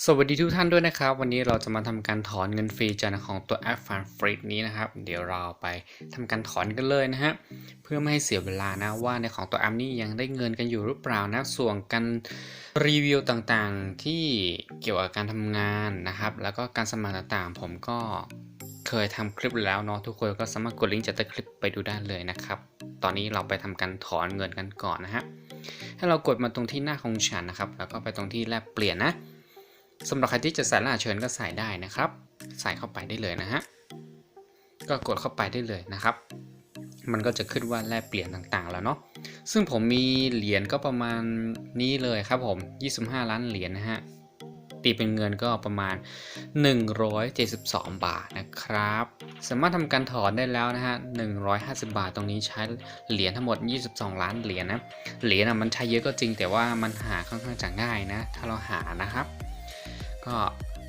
สวัสดีทุกท่านด้วยนะครับ วันนี้เราจะมาทำการถอนเงินฟรีจากของตัวแอปฟันฟรีนี้นะครับ เดี๋ยวเราไปทำการถอนกันเลยนะฮะเพื่อไม่ให้เสียเวลานะว่าในของตัวแอปนี้ยังได้เงินกันอยู่หรือเปล่านะส่วนการรีวิวต่างๆที่เกี่ยวกับการทำงานนะครับ แล้วก็การสมัครต่างๆ ผมก็เคยทำคลิปแล้วเนาะทุกคนก็สามารถกดลิงก์จากใต้คลิปไปดูได้เลยนะครับ ตอนนี้เราไปทำการถอนเงินกันก่อนนะฮะให้เรากดมาตรงที่หน้าของฉันนะครับ แล้วก็ไปตรงที่แลกเปลี่ยนนะ สำหรับใครที่จะใส่รหัสเชิญก็ใส่ได้นะครับ ใส่เข้าไปได้เลยนะฮะก็กดเข้าไปได้เลยนะครับ มันก็จะขึ้นว่าแลกเปลี่ยนต่างๆ แล้วเนาะซึ่งผมมีเหรียญก็ประมาณนี้เลยครับผม 25 ล้านเหรียญนะฮะตีเป็นเงินก็ประมาณ 172 บาทนะครับ สามารถทำการถอนได้แล้วนะฮะ 150 บาทตรงนี้ใช้เหรียญทั้งหมด 22 ล้านเหรียญนะ เหรียญอะมันใช้เยอะก็จริงแต่ว่ามันหาค่อนข้างจะง่ายนะ ถ้าเราหานะครับ ก็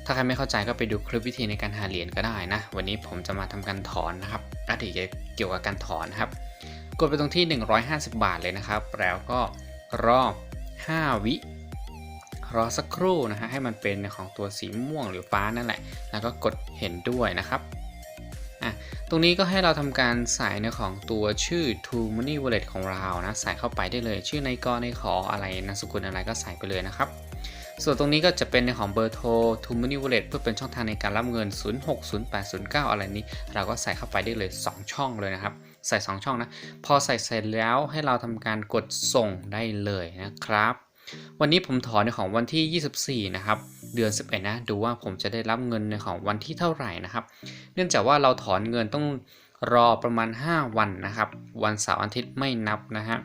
ถ้าใครไม่เข้าใจก็ไปดูคลิปวิธีในการหาเหรียญก็ได้นะ วันนี้ผมจะมาทำการถอนนะครับอดีตเกี่ยวกับการถอนครับ กดไปตรงที่ 150 บาทเลยนะครับ แล้วก็รอ5วิรอสักครู่นะฮะให้มันเป็นในของตัวสีม่วงหรือฟ้านั่นแหละ แล้วก็กดเห็นด้วยนะครับอะตรงนี้ก็ให้เราทำการใส่ในของตัวชื่อ t o Money Wallet ของเรานะ ใส่เข้าไปได้เลย ชื่อในกอในขออะไรนามสกุลอะไรก็ใส่ไปเลยนะครับ ส่วนตรงนี้ก็จะเป็นในของเบอร์โทร t o Money Wallet เพื่อเป็นช่องทางในการรับเงิน 060809 อะไรนี้ เราก็ใส่เข้าไปได้เลย 2 ช่องเลยนะครับ ใส่ 2 ช่องนะ พอใส่เสร็จแล้วให้เราทำการกดส่งได้เลยนะครับ วันนี้ผมถอนในของวันที่ 24 นะครับ เดือน 11 นะ ดูว่าผมจะได้รับเงินในของวันที่เท่าไหร่นะครับ เนื่องจากว่าเราถอนเงินต้องรอประมาณ 5 วันนะครับ วันเสาร์อาทิตย์ไม่นับนะฮะ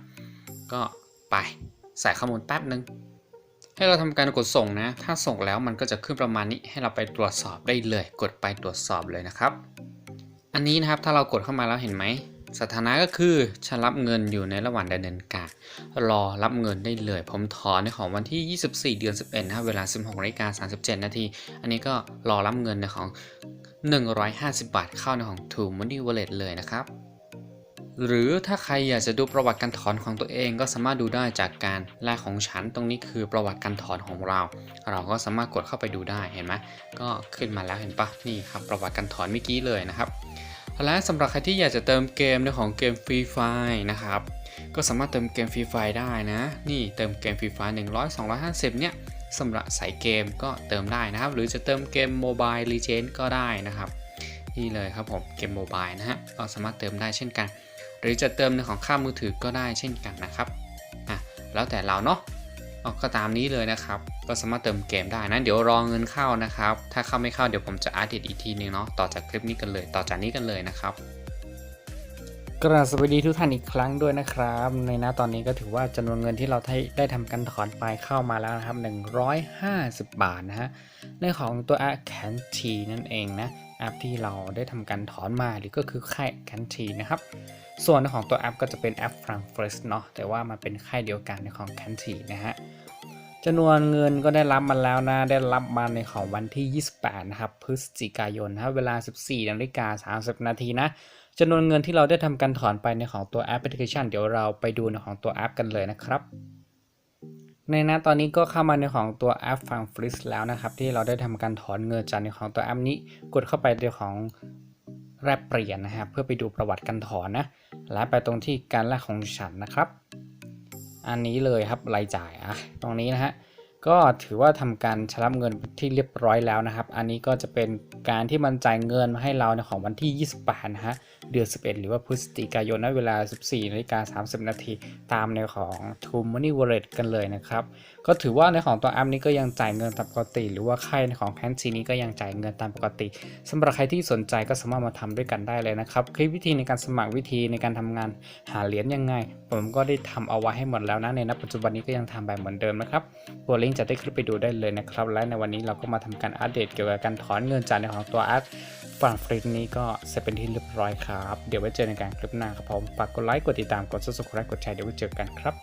ก็ไปใส่ข้อมูลแป๊บนึง ให้เราทำการกดส่งนะ ถ้าส่งแล้วมันก็จะขึ้นประมาณนี้ให้เราไปตรวจสอบได้เลย กดไปตรวจสอบเลยนะครับ อันนี้นะครับถ้าเรากดเข้ามาแล้วเห็นไหมสถานะก็คือฉันรับเงินอยู่ในระหว่างดำเนินการรอรับเงินได้เลย ผมถอนในของวันที่ 24 เดือน 11นะเวลา 16นาฬิกา37 นาที อันนี้ก็รอรับเงินในของ 150 บาทเข้าในของ t o Money Wallet เลยนะครับ หรือถ้าใครอยากจะดูประวัติการถอนของตัวเองก็สามารถดูได้จากการแลกของฉันตรงนี้คือประวัติการถอนของเรา เราก็สามารถกดเข้าไปดูได้เห็นไหมก็ขึ้นมาแล้วเห็นปะนี่ครับประวัติการถอนเมื่อกี้เลยนะครับและสำหรับใครที่อยากจะเติมเกมในของเกมฟรีไฟนะครับก็สามารถเติมเกมฟรีไฟได้นะ นี่เติมเกมฟรีไฟ100 250 เนี่ยสำหรับสายเกมก็เติมได้นะครับ หรือจะเติมเกมโมบายลีเจนก็ได้นะครับ นี่เลยครับผมเกมโมบายนะฮะก็สามารถเติมได้เช่นกัน หรือจะเติมในของค่ามือถือก็ได้เช่นกันนะครับอะแล้วแต่เราเนาะเอาก็ตามนี้เลยนะครับ ก็สามารถเติมเกมได้นะเดี๋ยวรอเงินเข้านะครับ ถ้าเข้าไม่เข้าเดี๋ยวผมจะอัปเดตอีกทีนึงเนาะต่อจากคลิปนี้กันเลยต่อจากนี้กันเลยนะครับกราบสวัสดีทุกท่านอีกครั้งด้วยนะครับ ในหน้าตอนนี้ก็ถือว่าจำนวนเงินที่เราได้ทำการถอนไปเข้ามาแล้วนะครับ 150 บาทนะฮะในของตัวแอปแคนทีนั่นเองนะ แอปที่เราได้ทำการถอนมาหรือก็คือค่ายแคนทีนะครับ ส่วนของตัวแอปก็จะเป็นแอป f r a n k f r e s เนาะแต่ว่ามันเป็นค่ายเดียวกันในของแคนทีนะฮะจำนวนเงินก็ได้รับมาแล้วนะ ได้รับมาในของวันที่ 28 นะครับ พฤศจิกายนนะเวลา 14นาฬิกา30 นาทีนะจำนวนเงินที่เราได้ทำการถอนไปในของตัวแอปพลิเคชัน เดี๋ยวเราไปดูในของตัวแอปกันเลยนะครับ ในหน้าตอนนี้ก็เข้ามาในของตัวแอปฟังฟลิสแล้วนะครับ ที่เราได้ทำการถอนเงินจากในของตัวแอปนี้ กดเข้าไปในของแลกเปลี่ยนนะครับเพื่อไปดูประวัติการถอนนะและไปตรงที่การแลกของฉันนะครับ อันนี้เลยครับรายจ่ายอะตรงนี้นะฮะก็ถือว่าทำการชำระเงินที่เรียบร้อยแล้วนะครับ อันนี้ก็จะเป็นการที่มันจ่ายเงินมาให้เราในของวันที่ 28นะฮะ เดือน 11 หรือว่าพฤศจิกายนนะเวลา 14นาฬิกา30 นาทีตามในของ t o Money Wallet กันเลยนะครับ ก็ถือว่าในของตัวแอปนี้ก็ยังจ่ายเงินตามปกติ หรือว่าค่ายในของแคนซีนี้ก็ยังจ่ายเงินตามปกติสำหรับใครที่สนใจก็สามารถมาทำด้วยกันได้เลยนะครับ คลิปวิธีในการสมัครวิธีในการทำงานหาเหรียญยังไง ผมก็ได้ทำเอาไว้ให้หมดแล้วนะในณปัจจุบันนี้ก็ยังทำแบบเหมือนเดิมนะครับกดลิงก์จะได้คลิปไปดูได้เลยนะครับ และในวันนี้เราก็มาทำการอัปเดตเกี่ยวกับการถอนเงินจากในของตัวแอป ฝั่งฟรีนี้ก็เสร็จเป็นที่เรียบร้อยครับ เดี๋ยวไว้เจอในการคลิปหน้าครับผมฝากกดไลค์กดติดตามกด subscribe กดแชร์เดี๋ยวไว้เจอกันครับ